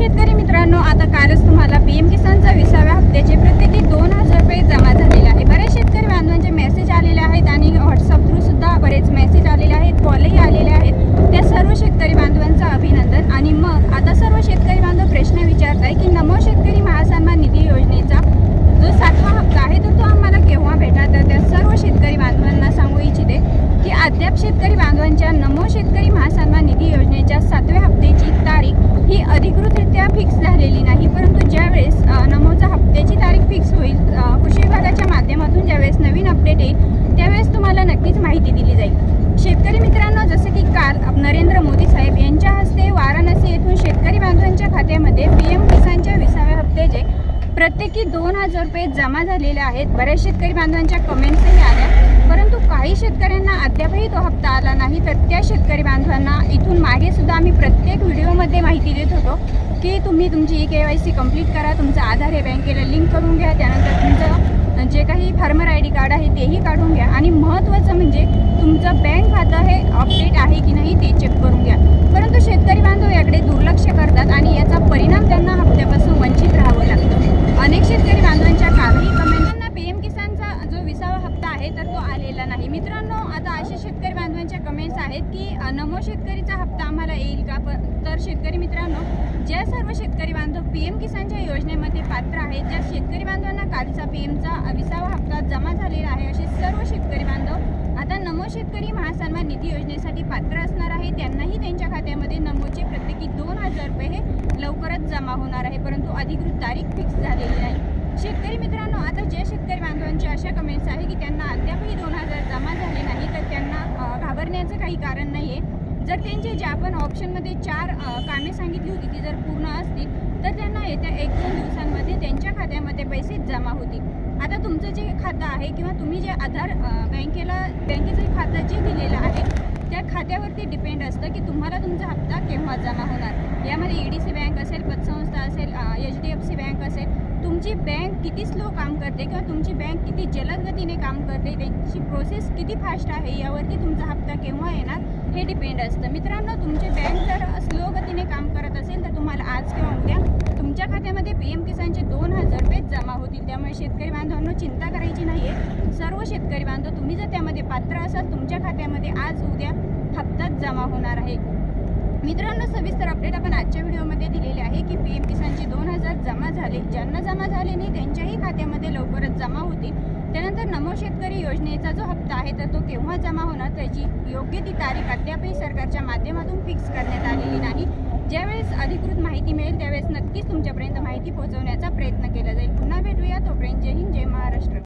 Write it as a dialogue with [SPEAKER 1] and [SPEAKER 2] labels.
[SPEAKER 1] शेतकरी मित्रांनो आता कालच तुम्हाला पीएम किसानचा विसाव्या हप्त्याचे प्रत्येकी दोन हजार रुपये जमा झालेले आहे बरेच शेतकरी बांधवांचे मेसेज आलेले आहेत आणि व्हॉट्सअप थ्रू सुद्धा बरेच मेसेज आलेले आहेत कॉलही आलेले आहेत त्या सर्व शेतकरी बांधवांचं अभिनंदन आणि मग आता सर्व शेतकरी बांधव प्रश्न विचारत आहे की नमो शेतकरी महासन्मान निधी योजनेचा जो सातवा हप्ता आहे तर तो आम्हाला केव्हा भेटणार तर त्या सर्व शेतकरी बांधवांना सांगू इच्छिते की अद्याप शेतकरी बांधवांच्या नमो शेतकरी महासन्मान निधी योजनेच्या सातव्या हप्त्याची तारीख ही अधिकृतरित्या फिक्स झालेली नाही परंतु ज्यावेळेस अ, नमोचा हप्त्याची तारीख फिक्स होईल अ, कृषी विभागाच्या माध्यमातून ज्यावेळेस नवीन अपडेट येईल त्यावेळेस तुम्हाला नक्कीच माहिती दिली जाईल. शेतकरी मित्रांनो जसं की काल नरेंद्र मोदी साहेब यांच्या हस्ते वाराणसी येथून शेतकरी बांधवांच्या खात्यामध्ये पी एम किसानच्या विसाव्या हप्त्याचे प्रत्येकी दोन हजार रुपये जमा झालेले आहेत. बऱ्याच शेतकरी बांधवांच्या कमेंट्सही आल्या. परंतु काही शेतकऱ्यांना अद्यापही तो हप्ता आला नाही. तर त्या शेतकरी बांधवांना इथून मागे सुद्धा आम्ही प्रत्येक व्हिडिओमध्ये माहिती देत होतो की तुम्ही तुमची E K Y C complete करा. तुमचं आधार हे बँकेला लिंक करून घ्या. त्यानंतर जे काही फार्मर आय डी कार्ड आहे तेही काढून घ्या. आणि महत्त्वाचं म्हणजे तुमचं बँक खातं हे अपडेट आहे की नाही ते चेक करून घ्या. परंतु शेतकरी बांधव याकडे दुर्लक्ष करतात आणि याचा परिणाम त्यांना हप्त्यापासून वंचित राहावं लागतं अनेक शेतकरी बांधवांच्या कालही कमेंटांना पी एम किसानचा जो विसावा हप्ता आहे तर तो आलेला नाही. मित्रांनो आता असे शेतकरी बांधवांच्या कमेंट्स आहेत की नमो शेतकरीचा हप्ता आम्हाला येईल का? पण तर शेतकरी मित्रांनो ज्या सर्व शेतकरी बांधव पी एम किसानच्या योजनेमध्ये पात्र आहेत ज्या शेतकरी बांधवांना कालचा पी एमचा विसावा हप्ता जमा झालेला आहे असे सर्व शेतकरी बांधव आता नमो शेतकरी महासन्मान निधी योजनेसाठी पात्र असणार आहे. त्यांनाही त्यांच्या खात्यामध्ये नमोचे प्रत्येकी दोन हजार रुपये हे लवकरच जमा होणार आहे परंतु अधिकृत तारीख फिक्स झालेली नाही. शेतकरी मित्रांनो आता जे शेतकरी बांधवांची अशा कमेंट्स आहे की त्यांना अद्यापही दोन हजार जमा झाले नाही तर त्यांना घाबरण्याचं काही कारण नाही आहे जर त्यांचे जे आपण ऑप्शनमध्ये चार कामे सांगितली होती ती जर पूर्ण असतील तर त्यांना येत्या एक दोन दिवसांमध्ये त्यांच्या खात्यामध्ये पैसे जमा होतील. आता तुमचं जे खातं आहे किंवा तुम्ही जे आधार बँकेला बँकेचं खातं जे दिलेलं आहे त्या खात्यावरती डिपेंड असतं की तुम्हाला तुमचा हप्ता केव्हा जमा होणार. यामध्ये ई डी सी बँक असेल पतसंस्था असेल H D F C bank असेल तुमची बँक किती स्लो काम करते किंवा तुमची बँक किती जलद गतीने काम करते त्यांची प्रोसेस किती फास्ट आहे यावरती तुमचा हप्ता केव्हा येणार हे डिपेंड असतं. मित्रांनो तुमची बँक जर स्लो गतीने काम करत असेल तर तुम्हाला आज किंवा उद्या तुमच्या खात्यामध्ये पी एम किसानचे दोन हजार रुपये जमा होतील. त्यामुळे शेतकरी बांधवांनो चिंता करायची नाही आहे सर्व शेतकरी बांधव तुम्ही जर त्यामध्ये पात्र असाल तुमच्या खात्यामध्ये आज उद्या हप्ताच जमा होणार आहे. मित्रांनो सविस्तर अपडेट आपण आजच्या व्हिडिओमध्ये दिलेले आहे की पी एम किसानचे दोन हजार जमा झाले. ज्यांना जमा झाले नाही त्यांच्याही खात्यामध्ये लवकरच जमा होतील. त्यानंतर नमो शेतकरी योजनेचा जो हप्ता आहे तर तो केव्हा जमा होणार त्याची योग्य ती तारीख अद्यापही सरकारच्या माध्यमातून फिक्स करण्यात आलेली नाही. ज्यावेळेस अधिकृत माहिती मिळेल त्यावेळेस नक्कीच तुमच्यापर्यंत माहिती पोहोचवण्याचा प्रयत्न केला जाईल. पुन्हा भेटूया तोपर्यंत जय हिंद जय महाराष्ट्र.